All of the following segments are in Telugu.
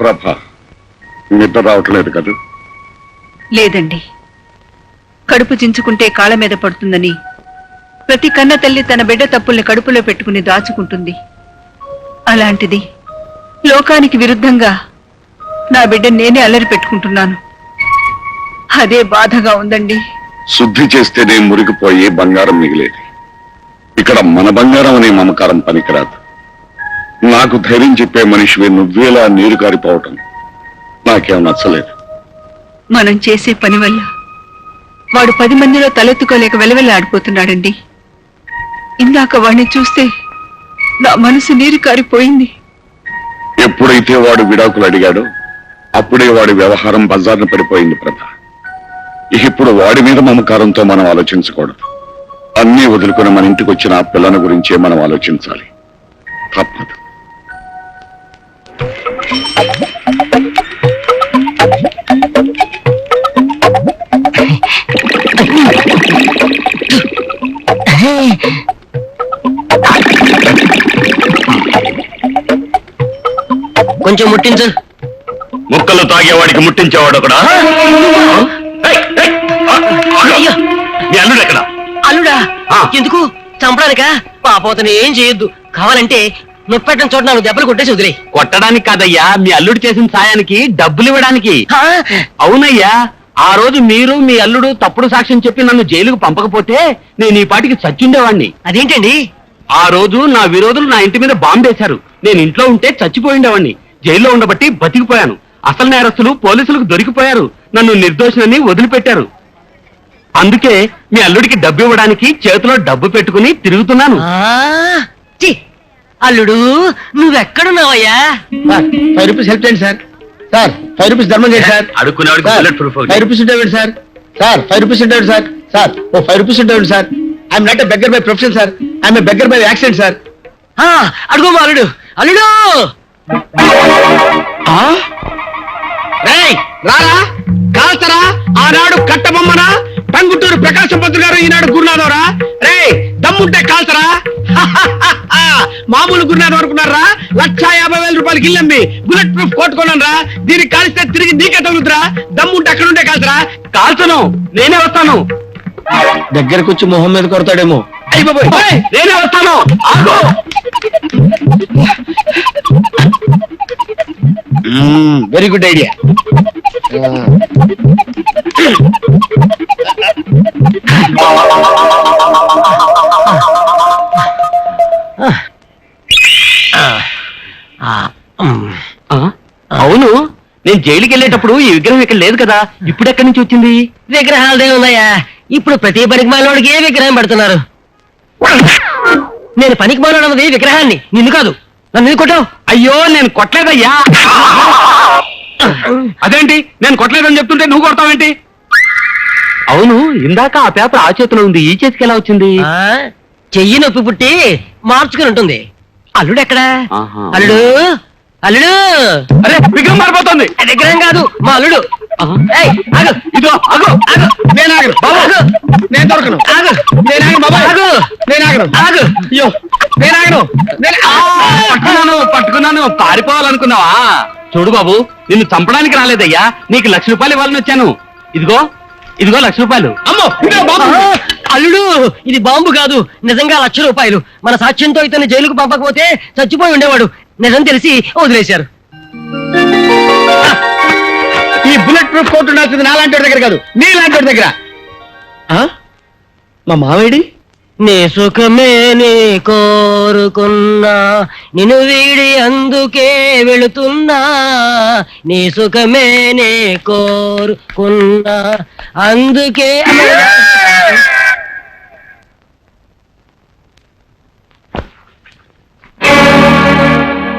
ప్రభ నిద్ర రావట్లేదు కదా? లేదండి. కడుపు చించుకుంటే కాళ్ళ మీద పడుతుందని ప్రతి కన్న తల్లి తన బిడ్డ తప్పుల్ని కడుపులో పెట్టుకుని దాచుకుంటుంది. అలాంటిది లోకానికి విరుద్ధంగా నా బిడ్డ నేనే అల్లరి పెట్టుకుంటున్నాను. అదే బాధగా ఉందండి. శుద్ధి చేస్తేనే మురిగిపోయి బంగారం మిగిలేది. ఇక్కడ మన బంగారం అనే మమకారం పనికిరాదు. నాకు ధైర్యం చెప్పే మనిషివి నువ్వేలా నీరు కారిపోవటం నాకేం నచ్చలేదు. మనం చేసే పని వల్ల వాడు పది మందిలో తలెత్తుకోలేక వెలవెల్లాడిపోతున్నాడండి ఇందాక వాడిని చూస్తే నా మనసు నీరు కారిపోయింది. ఎప్పుడైతే వాడు విడాకులు అడిగాడో అప్పుడే వాడి వ్యవహారం బజార్న పడిపోయింది ప్రభ. ఇప్పుడు వాడి మీద మమకారంతో మనం ఆలోచించకూడదు. అన్నీ వదులుకుని మన ఇంటికి వచ్చిన ఆ పిల్లని గురించే మనం ఆలోచించాలి. తప్పదు. కొంచెం ముట్టించు. ముక్కలు తాగేవాడికి ముట్టించేవాడు ఒకడా? అయ్యో. మీ అల్లుడు ఎక్కడ? అల్లుడా ఆ. ఎందుకు? చంపడానికా? పాపోతని ఏం చేయొద్దు. కావాలంటే నొప్పెట్టని చోట నాలుగు దెబ్బలు కొట్టేసి వదిలే కొట్టడానికి కాదయ్యా మీ అల్లుడు చేసిన సాయానికి డబ్బులు ఇవ్వడానికి. అవునయ్యా ఆ రోజు మీరు మీ అల్లుడు తప్పుడు సాక్ష్యం చెప్పి నన్ను జైలుకు పంపకపోతే నేను ఈ పాటికి చచ్చుండేవాణ్ణి. అదేంటండి? ఆ రోజు నా విరోధులు నా ఇంటి మీద బాంబేశారు. నేను ఇంట్లో ఉంటే చచ్చిపోయిండేవాణ్ణి. జైల్లో ఉండబట్టి బతికిపోయాను. అసలు నేరస్తులు పోలీసులకు దొరికిపోయారు. నన్ను నిర్దోషినని వదిలిపెట్టారు. అందుకే మీ అల్లుడికి డబ్బు ఇవ్వడానికి చేతిలో డబ్బు పెట్టుకుని తిరుగుతున్నాను. అల్లుడు నువ్వెక్కడున్నావయ్యా? ఫైవ్ రూపీస్ హెల్ప్ చేయండి సార్. సార్ ఫైవ్ రూపీస్ ధర్మం చేయండి సార్. ఒకటి. Five rupees sir. Sir five rupees sir. Sir oh five rupees sir. I'm not a beggar by profession sir. I'm a beggar by accident sir. అడుగు అల్లుడు. అల్లుడు! రారా? కాల్చరా? ఆనాడు కట్టబొమ్మనా? టంగుటూరు ప్రకాశం పంతులు గారు ఈనాడు గురునాథవరా? రే దమ్ముంటే కాల్చరా? మామూలు గురునాథం అనుకున్నారా? లక్ష యాభై వేల రూపాయలకి ఇల్లమ్మి బుల్లెట్ ప్రూఫ్ కొట్టుకున్నాను రా దీనికి కాల్స్తే తిరిగి నీకే తగులుతురా. దమ్ముంటే అక్కడ ఉంటే కాల్చరా? కాల్చను. నేనే వస్తాను. దగ్గరకు వచ్చి మొహం మీద కొడతాడేమో. అయ్యి బాబోయ్. నేనే వస్తాను. ఆగు. Very good idea? అవును. నేను జైలుకి వెళ్ళేటప్పుడు ఈ విగ్రహం ఇక్కడ లేదు కదా. ఇప్పుడు ఎక్కడి నుంచి వచ్చింది? విగ్రహాలదే ఉన్నాయా? ఇప్పుడు ప్రతి పనికి మాలోడికి ఏ విగ్రహం పెడుతున్నారు? నేను పనికి మాలోడన్నది విగ్రహాన్ని. నిన్ను కాదు. నన్ను కొట్టావు? అయ్యో నేను కొట్టలేదయ్యా. అదేంటి? నేను కొట్టలేదని చెప్తుంటే నువ్వు కొడతావేంటి? అవును ఇందాక ఆ పేపర్ ఆ చేతిలో ఉంది. ఈ చేతికి ఎలా వచ్చింది? ఆ, చెయ్యి నొప్పి పుట్టి మార్చుకుని ఉంటుంది. అల్లుడు ఎక్కడా ఆహా. అల్లుడు? అల్లుడు? అరే విగ్రహం మారిపోతుంది. ఆ విగ్రహం కాదు మా అల్లుడు. ఆహా. ఏయ్, ఆగు, ఇదో అగో ఆగు, నేను ఆగను. బాబు ఆగు, నేను దొరకను. ఆగు, నేను ఆగను బాబా. ఆగు, నేను ఆగను. ఆగు. అయ్యో నేను ఆగను. నేను ఆ, పట్టుకున్నాను పట్టుకున్నాను. పారిపోవాలనుకున్నావా? చూడు బాబు నిన్ను చంపడానికి రాలేదయ్యా. నీకు లక్ష రూపాయలు ఇవ్వాలని వచ్చాను. ఇదిగో ఇదిగో లక్ష రూపాయలు. అమ్మో ఇదే బాబు. అల్లుడు ఇది బాంబు కాదు. నిజంగా లక్ష రూపాయలు. మన సాక్ష్యంతో ఇతన్ని జైలుకు పంపకపోతే చచ్చిపోయి ఉండేవాడు. నిజం తెలిసి వదిలేశారు. ఈ బుల్లెట్ ప్రూఫ్ కోర్టు ఉండాల్సింది నాలాంటి దగ్గర కాదు. నీ లాంటి దగ్గర. ఆ? మా మావేడి నీ సుఖమే నీ కోరుకున్నా నిన్ను వీడి అందుకే వెళుతున్నా. నీ సుఖమే నే కోరుకున్నా అందుకే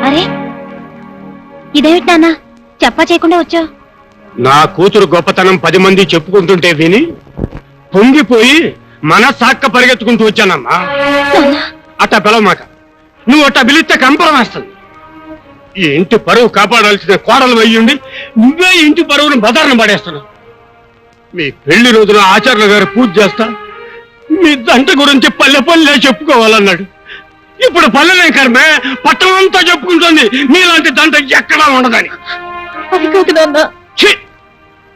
అరే ఇదేమిటి నాన్న? చెప్పా చేయకుండా వచ్చావు. నా కూతురు గొప్పతనం పది మంది చెప్పుకుంటుంటే విని పొంగిపోయి మనసాక్క పరిగెత్తుకుంటూ వచ్చానమ్మా. అట్టా పిలవమాక. నువ్వు అట్టా పిలిస్తే కంపరం వేస్తుంది. ఈ ఇంటి పరువు కాపాడాల్సిన కోడలు అయ్యుండి నువ్వే ఇంటి పరువును బదారణ పడేస్తున్నావు. మీ పెళ్ళి రోజున ఆచార్యుల గారు పూజ చేస్తా మీ దంట గురించి పల్లె పల్లె చెప్పుకోవాలన్నాడు. ఇప్పుడు పల్లెనే కర్మే పట్టణం అంతా చెప్పుకుంటుంది. మీలాంటి దంట ఎక్కడా ఉండదని. అది కాదు నాన్న!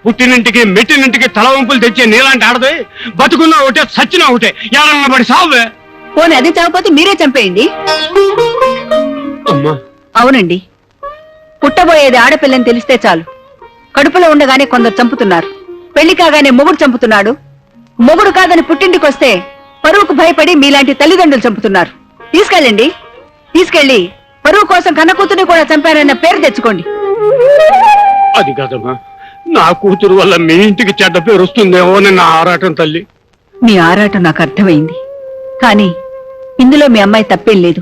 పుట్టినింటికి మెట్టినింటికి తల వంపులు తెచ్చే నీలాంటి ఆడది బతుకున్నా ఒకటే సచ్చినా ఒకటే. ఎలా పడి సావే. పోనీ అది చావకపోతే మీరే చంపేయండి. అమ్మా. అవునండి. పుట్టబోయేది ఆడపిల్లని తెలిస్తే చాలు. కడుపులో ఉండగానే కొందరు చంపుతున్నారు. పెళ్ళి కాగానే మొగుడు చంపుతున్నాడు. మొగుడు కాదని పుట్టింటికి వస్తే పరువుకు భయపడి మీలాంటి తల్లిదండ్రులు చంపుతున్నారు. తీసుకెళ్ళండి. తీసుకెళ్ళి పరువు కోసం కన్నకూతుని కూడా చంపారన్న పేరు తెచ్చుకోండి. అది కాదమ్మా. నా కూతురు వల్ల మీ ఇంటికి చెడ్డ పేరు వస్తుందేమో అని నా ఆరాటం తల్లి. మీ ఆరాటం నాకు అర్థమైంది. కానీ ఇందులో మీ అమ్మాయి తప్పేం లేదు.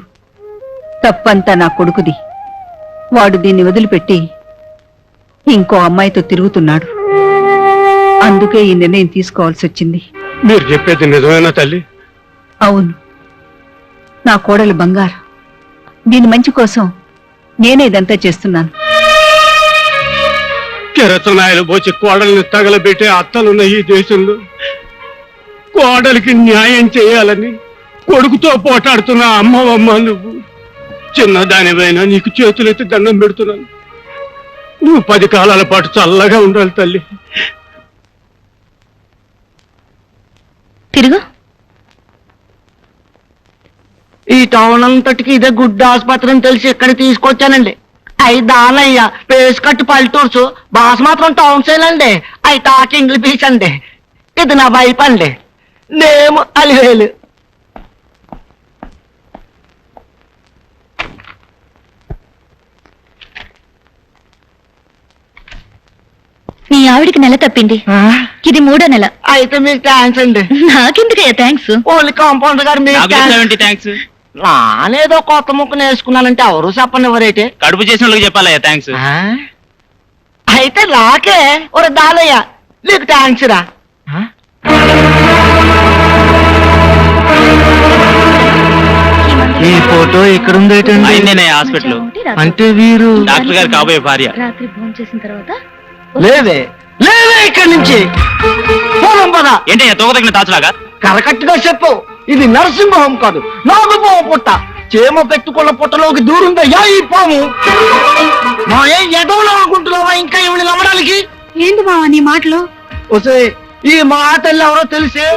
తప్పంతా నా కొడుకుది. వాడు దీన్ని వదిలిపెట్టి ఇంకో అమ్మాయితో తిరుగుతున్నాడు. అందుకే ఈ నిర్ణయం తీసుకోవాల్సి వచ్చింది. మీరు చెప్పేది నిజమేనా తల్లి? అవును. నా కోడలు బంగారు. దీని మంచి కోసం నేనే ఇదంతా చేస్తున్నాను. కిరచనాయలు పోచి కోడల్ని తగలబెట్టే అత్తలున్న ఈ దేశంలో కోడలికి న్యాయం చేయాలని కొడుకుతో పోటాడుతున్న అమ్మవమ్మ నువ్వు. చిన్నదానివైనా నీకు చేతులెత్తి దండం పెడుతున్నాను. నువ్వు పది కాలాల పాటు చల్లగా ఉండాలి తల్లి. తిరుగు. ఈ టౌన్ అంతటికి ఇదే గుడ్ ఆసుపత్రి అని తెలిసి ఇక్కడ తీసుకొచ్చానండి? అయి దానయ్య పేస్ కట్టు పల్లెటూర్సు. బాస్ మాత్రం టౌన్ సైల్ అండి. అయి టాక్ ఇంగ్లీష్ పీస్ అండి. ఇది నా వైపు అండి నేము అలివేలు. మీ ఆవిడికి నెల తప్పింది. ఇది మూడో నెల. అయితే మీకు థ్యాంక్స్ అండి. నాకెందుకయ్యా థ్యాంక్స్ ఓన్లీ కాంపౌండర్ గారు మీకు. థ్యాంక్స్ నానేదో కొత్త ముక్క నేర్చుకున్నానంటే ఎవరు చెప్పండి ఎవరైతే కడుపు చేసిన వాళ్ళకి చెప్పాలయ్యా థ్యాంక్స్ ఆ? అయితే నాకే ఒక దానయ్య నీకు థ్యాంక్స్ రా. ఆ? ఈ ఫోటో ఇక్కడ అయిందేనే హాస్పిటల్. అంటే వీరు డాక్టర్ గారు కాబోయే భార్య. రాత్రి ఫోన్ చేసిన తర్వాత లేవే లేవే ఇక్కడి నుంచి. పోలం పద. ఏంటయ్యా తగిన తాచులాగా? కరెక్ట్గా చెప్పు. ఇది నరసింహం కాదు. నాగుపాము పుట్ట. చేమ పెట్టుకున్న పుట్టలోకి దూరుందయ్యా ఈ పాము. మా ఏం ఎదవలో అనుకుంటున్నావా ఇంకా ఏమిటి నమ్మడానికి? ఏంటి మావా నీ మాటలు? వసే ఈ మా తల్లి ఎవరో తెలిసే?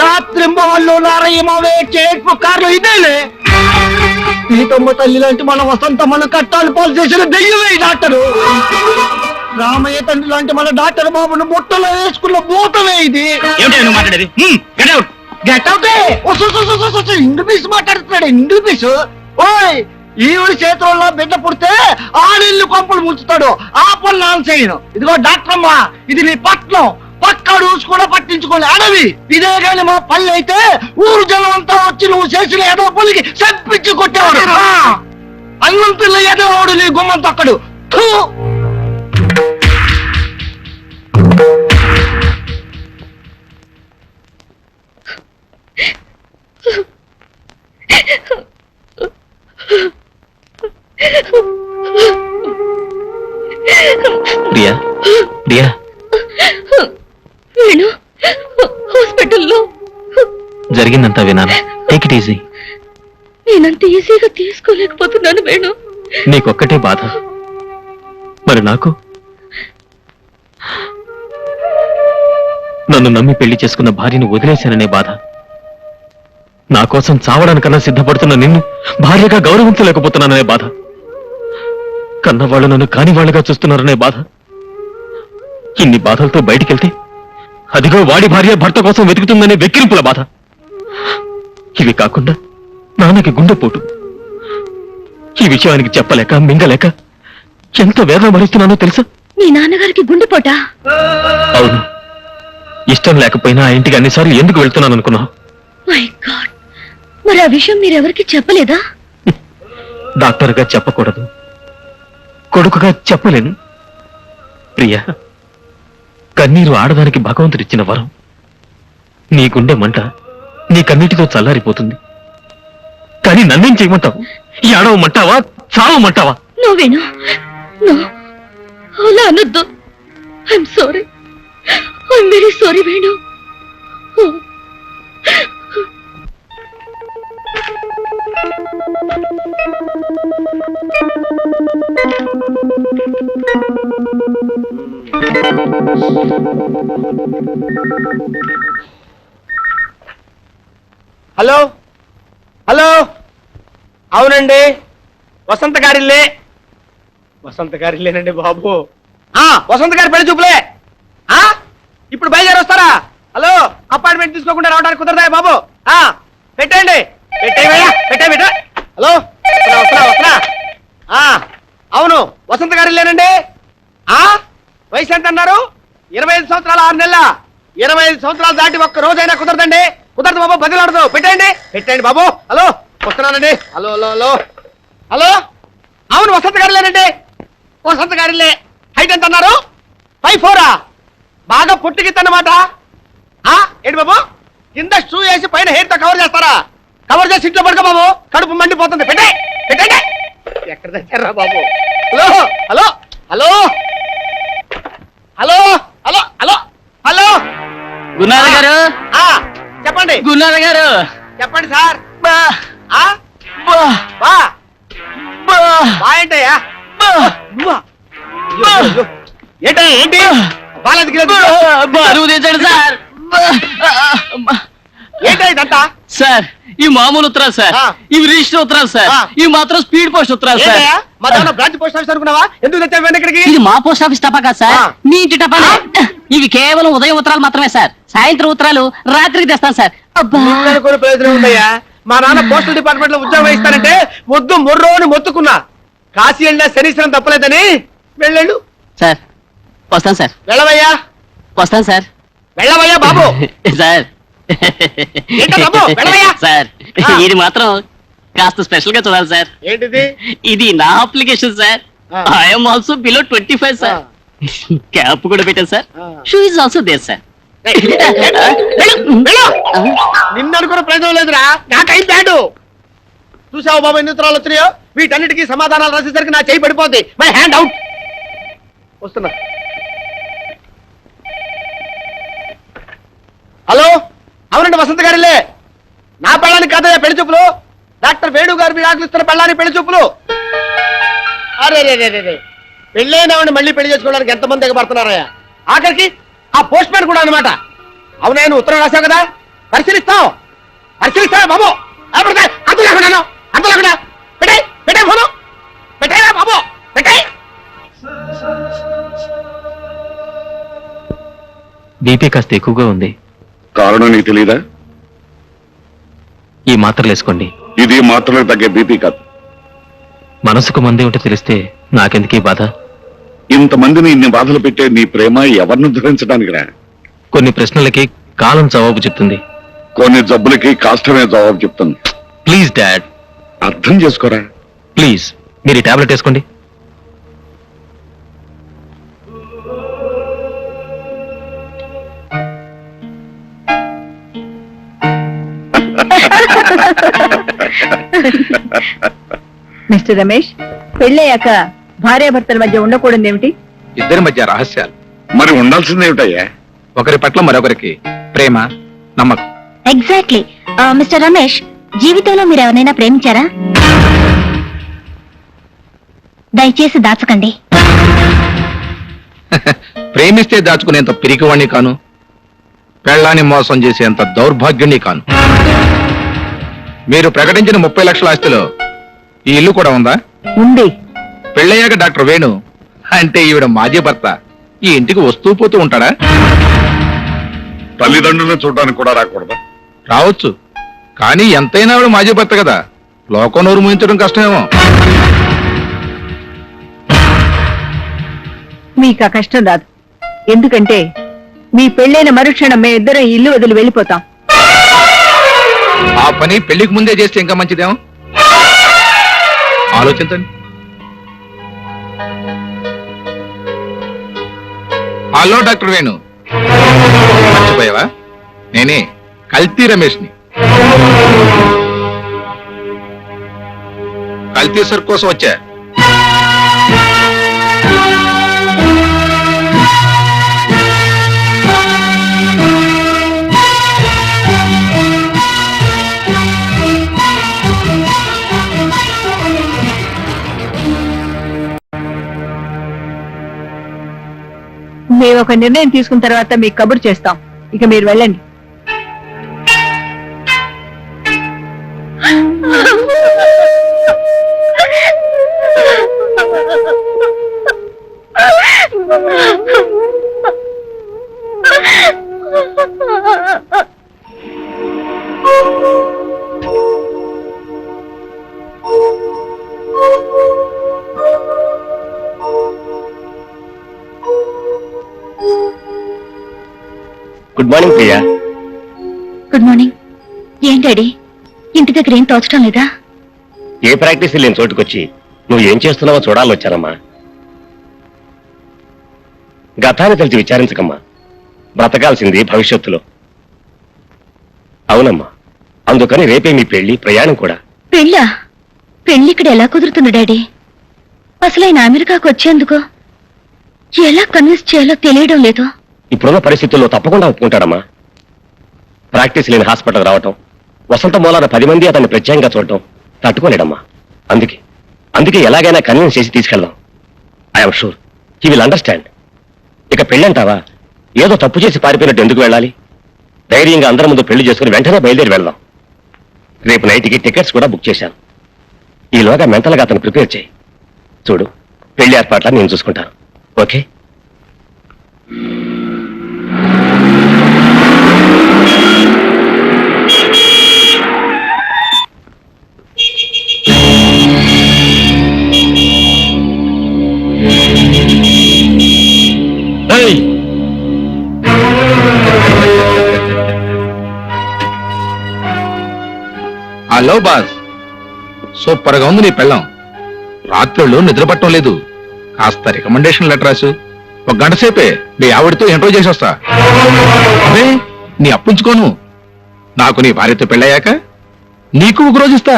రాత్రి మొహల్లో నారయ్య మావే చేర్పు కార్లు ఇదేలే. సీతమ్మ తల్లి లాంటి మన వసంత మన కట్టాలు పాలు చేసిన దెయ్యమే డాక్టరు. రామయ్య తండ్రి లాంటి మన డాక్టర్ బాబును బుట్టలో వేసుకున్న భూతమే ఇది. నువ్వు మాట్లాడేది? హ్మ్, ఇంగ్లీష్ మాట్లాడుతున్నాడు ఇంగ్లీష్? ఓయ్ ఈవిడ చేతుల్లో బిడ్డ పుడితే ఆడిల్లు కొంపలు ముంచుతాడు. ఆ పనులు నాన్న చేయను. ఇదిగో డాక్టర్ అమ్మా ఇది నీ పట్నం. పక్క రూల్స్ కూడా పట్టించుకోలే. అడవి ఇదే కానీ మా పల్లె అయితే ఊరు జనం అంతా వచ్చి నువ్వు చేసిన ఏదో పల్లికి చంపించి కొట్టేవాడు. అన్నం పిల్ల ఎదవాడు నీ గుమ్మం తక్కడు ప్రియా ప్రియా వేణు హాస్పిటల్లో. జరిగిందంతా వినాను టేక్ ఇట్ ఈజీ నేనంత ఈజీగా తీసుకోలేకపోతున్నాను వేణు. నీకొక్కటే బాధ. మరి నాకు? నన్ను నమ్మి పెళ్ళి చేసుకున్న భార్యను వదిలేశాననే బాధ. నా కోసం చావడానికన్నా సిద్ధపడుతున్న నిన్ను భార్యగా గౌరవించలేకపోతున్నాననే బాధ. కన్నవాళ్ళు నన్ను కాని వాళ్ళుగా చూస్తున్నారనే బాధ. ఇన్ని బాధలతో బయటికెళ్తే అదిగో వాడి భార్య భర్త కోసం వెతుకుతుందనే వెక్కిరింపుల బాధ. ఇవి కాకుండా నాన్నకి గుండెపోటు. ఈ విషయానికి చెప్పలేక మింగలేక ఎంత వేదన భరిస్తున్నానో తెలుసా? మీ నాన్నగారికి గుండెపోటా? అవును. ఇష్టం లేకపోయినా ఆ ఇంటికి అన్నిసార్లు ఎందుకు వెళ్తున్నాను అనుకున్నావు మై గాడ్ మరి ఆ విషయం మీరెవరికి చెప్పలేదా? డాక్టర్గా చెప్పకూడదు. కొడుకుగా చెప్పలేను. ప్రియా కన్నీరు ఆడదానికి భగవంతుడిచ్చిన వరం. నీ గుండె మంట నీ కన్నీటితో చల్లారిపోతుంది. కానీ నన్నేం చేయమంటావు? ఈ ఆడవమంటావా చావమంటావా నో అలా అనొద్దు. I'm sorry I'm very sorry Venu. Hello? Hello? అవునండి. వసంత గారిల్లే. వసంత గారిల్లేనండి బాబు. ఆ వసంత గారి పెళ్ళి చూపులే. ఆ? ఇప్పుడు బయలుదేరి వస్తారా హలో? అపార్ట్మెంట్ తీసుకోకుండా రావడానికి కుదరదా బాబు? ఆ పెట్టండి పెట్టే పెట్టే పెట్టా హలో? వస్తున్నా వస్తున్నా. ఆ. అవును వసంత గారిల్లేనండి ఆ? వయసు ఎంత అన్నారు? ఇరవై ఐదు సంవత్సరాలు ఆరు నెలల? ఇరవై ఐదు సంవత్సరాలు దాటి ఒక్క రోజైనా కుదరదండి. కుదరదు బాబు బదిలాడదు పెట్టండి పెట్టండి బాబు. హలో వస్తున్నానండి. Hello hello hello. హలో అవును వసంత గారు లేనండి వసంత గారిలే హైట్ ఎంత అన్నారు? ఫైవ్ ఫోరా? బాగా పుట్టికిద్దన్నమాట ఏంటి బాబు? కింద షూ వేసి పైన హెయిర్తో కవర్ చేస్తారా? కవర్ చేసి ఇంట్లో పడుకో బాబు. కడుపు మండిపోతుంది. పెట్టే పెట్టండి ఎక్కడ తెచ్చారా బాబు? Hello hello hello hello hello hello hello. Gurunatha గారు? ఆ చెప్పండి. గురునాథ గారు? చెప్పండి సార్. బా ఆ? బా బా. బా. బా ఏంటయ్యా? నువ్వా? అయ్యో, అయ్యో. ఏంటయ్యా ఏంటి? బాలేదు బరువు తెచ్చండి సార్. ఇదంతా సార్ ఈ మామూలు ఉత్తరాలు సార్. ఇవి రిజిస్టర్ ఉత్తరాలు సార్. ఇవి మాత్రం స్పీడ్ పోస్ట్ ఉత్తరాలు సార్. మా బ్రాంచ్ పోస్ట్ ఆఫీస్ అనుకున్నావా? ఎందుకు తెచ్చావు ఇక్కడికి? ఇది మా పోస్ట్ ఆఫీస్ టపా కాదు సార్. మీ ఇంటి టపానే ఇవి కేవలం ఉదయం ఉత్తరాలు మాత్రమే సార్. సాయంత్రం ఉత్తరాలు రాత్రికి తెస్తాను సార్. ప్రయోజనం ఉందయ్యా? మా నాన్న పోస్టల్ డిపార్ట్మెంట్లో ఉద్యోగం ఇస్తానంటే ముద్దు ముర్రో అని మొత్తుకున్నా. కాశీ వెళ్ళినా శనీశ్వరం తప్పలేదని. వెళ్ళండు సార్ వస్తాను సార్. వెళ్ళవయ్యా. వస్తాను సార్. వెళ్ళవయ్యా బాబు. సార్. ఏంటో బాబు, వెళ్ళవయ్యా. సార్ ఆ. ఇది మాత్రం కాస్త స్పెషల్గా చూడాలి సార్. ఏంటిది? ఇది నా అప్లికేషన్ సార్. ఆ. I'm also below twenty five sir. Cap కూడా పెట్టాను సార్. ఆ. Shoe is also there sir. ఏయ్. నిన్ను అనుకున్న ప్రయోజనం లేదురా. నాకైం బ్యాడు చూసావు బాబు ఎన్ని ఉత్తరాలు వచ్చినాయో? వీటన్నిటికీ సమాధానాలు రాసేసరికి నా చేయి పడిపోద్ది. మై హ్యాండ్ అవుట్ వస్తున్నా. హలో? అవునండి వసంత గారిలే. నా పెళ్ళానికి కాదయ్యా పెళ్ళి చూపులు. డాక్టర్ వేణు గారు మీరు ఆకలిస్తున్న పెళ్ళానికి పెళ్ళి చూపులు. అరే రే రే రే మళ్ళీ పెళ్ళి చేసుకోవడానికి ఎంతమంది ఎగబడుతున్నారయ్యా? ఆఖరికి ఆ పోస్ట్ మ్యాన్ కూడా అనమాట అవునా నువ్వు ఉత్తరం రాశావు కదా? పరిశీలిస్తావు పరిశీలిస్తావా బాబు? అంత లేకుండా అంత లేకుండా. పెట్టే పెట్టే ఫోను. పెట్టేరా బాబు పెట్టే. బీపీ కాస్త ఎక్కువగా ఉంది. కారణం నీకు తెలీదా? ఈ మాత్రలు వేసుకోండి. ఇది మాత్రమే తగ్గే బీపీ కాదు. మనసుకు మందే ఉంటే తెలిస్తే నాకెందుకీ బాధ? ఇంతమందిని ఇన్ని బాధలు పెట్టే నీ ప్రేమ ఎవరిని ధరించడానికి రా? కొన్ని ప్రశ్నలకి కాలం జవాబు చెప్తుంది. కొన్ని జబ్బులకి కాష్టమే జవాబు చెప్తుంది. Please dad. అర్థం చేసుకోరా? ప్లీజ్. మీరు ఈ టాబ్లెట్ వేసుకోండి. మిస్టర్ రమేష్ పెళ్ళయ్యాక భార్యాభర్తల మధ్య ఉండకూడదు ఏమిటి ఇద్దరి మధ్య రహస్యాలు. మరి ఉండాల్సిందేమిటయ్యా? ఒకరి పట్ల మరొకరికి ప్రేమ నమ్మకం. ఎగ్జాక్ట్లీ మిస్టర్ రమేష్ జీవితంలో మీరు ఎవరైనా ప్రేమించారా? దయచేసి దాచకండి. ప్రేమిస్తే దాచుకునేంత పిరికివాణ్ణి కాను పెళ్ళాన్ని మోసం చేసేంత దౌర్భాగ్యుణ్ణి కాను. మీరు ప్రకటించిన ముప్పై లక్షల ఆస్తిలో ఈ ఇల్లు కూడా ఉందా? ఉంది. పెళ్ళయ్యాక డాక్టర్ వేణు అంటే ఈవిడ మాజీ భర్త ఈ ఇంటికి వస్తూ పోతూ ఉంటాడా? తల్లిదండ్రులను చూడడానికి కూడా రాకూడదా? రావచ్చు. కానీ ఎంతైనా ఆవిడ మాజీ భర్త కదా. లోకం నోరు ముయించడం కష్టమేమో. మీకు ఆ కష్టం రాదు. ఎందుకంటే మీ పెళ్ళైన మరుక్షణం మేము ఇద్దరం ఈ ఇల్లు వదిలి వెళ్ళిపోతాం. ఆ పని పెళ్ళికి ముందే చేస్తే ఇంకా మంచిదేమో ఆలోచించండి. Hello doctor Venu. మర్చిపోయావా? నేనే కల్తీ రమేష్ని. కల్తీ సర్ కోసం వచ్చా. మేము ఒక నిర్ణయం తీసుకున్న తర్వాత మీకు కబురు చేస్తాం. ఇక మీరు వెళ్ళండి. Good morning Priya good morning ఏం డాడీ? ఇంటి దగ్గర ఏం తోచడం లేదా? ఏ ప్రాక్టీస్ లేని చోటుకొచ్చి నువ్వు ఏం చేస్తున్నావో చూడాలని వచ్చానమ్మా గతాన్ని తెలిసి విచారించకమ్మా. బ్రతకాల్సింది భవిష్యత్తులో. అవునమ్మా. అందుకని రేపే మీ పెళ్ళి ప్రయాణం కూడా. పెళ్ళా? పెళ్ళి ఇక్కడ ఎలా కుదురుతుంది డాడీ? అసలు ఆయన అమెరికాకు వచ్చేందుకు ఎలా కన్విన్స్ చేయాలో తెలియడం లేదు. ఇప్పుడున్న పరిస్థితుల్లో తప్పకుండా ఒప్పుకుంటాడమ్మా. ప్రాక్టీస్ లేని హాస్పిటల్ రావటం వసంత మూలాన పది మంది అతన్ని ప్రత్యేకంగా చూడటం తట్టుకోలేడమ్మా. అందుకే అందుకే ఎలాగైనా కన్విన్స్ చేసి తీసుకెళ్దాం. I'm sure he will understand ఇక పెళ్ళంటావా? ఏదో తప్పు చేసి పారిపోయినట్టు ఎందుకు వెళ్ళాలి? ధైర్యంగా అందరి ముందు పెళ్ళి చేసుకుని వెంటనే బయలుదేరి వెళ్దాం. రేపు నైట్కి టికెట్స్ కూడా బుక్ చేశాను. ఈలోగా మెంటల్గా అతను ప్రిపేర్ చేయి. చూడు పెళ్ళి ఏర్పాట్ల నేను చూసుకుంటాను. ఓకే? Hello boss. సూపర్గా ఉంది నీ పెళ్ళం. రాత్రుళ్ళు నిద్ర పట్టడం లేదు. కాస్త రికమెండేషన్ లెటర్ రాసు. ఒక గంట సేపే మీ ఆవిడతో ఎంట్రో చేసి వస్తా. అదే నీ అప్పించుకోను నాకు నీ భార్యతో పెళ్ళయ్యాక నీకు ఒక రోజు ఇస్తా.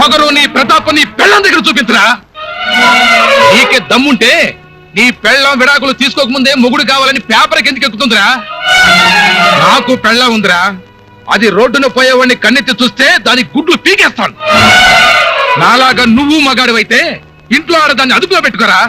పొగరు నీ ప్రతాపం నీ పెళ్ళం దగ్గర చూపించరా? నీకే దమ్ముంటే నీ పెళ్ళం విడాకులు తీసుకోకముందే మొగుడు కావాలని పేపర్కి ఎందుకు ఎక్కుతుందిరా? నాకు పెళ్ళం ఉందిరా. అది రోడ్డున పోయేవాడిని కన్నెత్తి చూస్తే దాని గుడ్లు పీకేస్తాను. నాలాగా నువ్వు మగాడివైతే ఇంట్లో ఆడదాన్ని అదుపులో పెట్టుకోరా.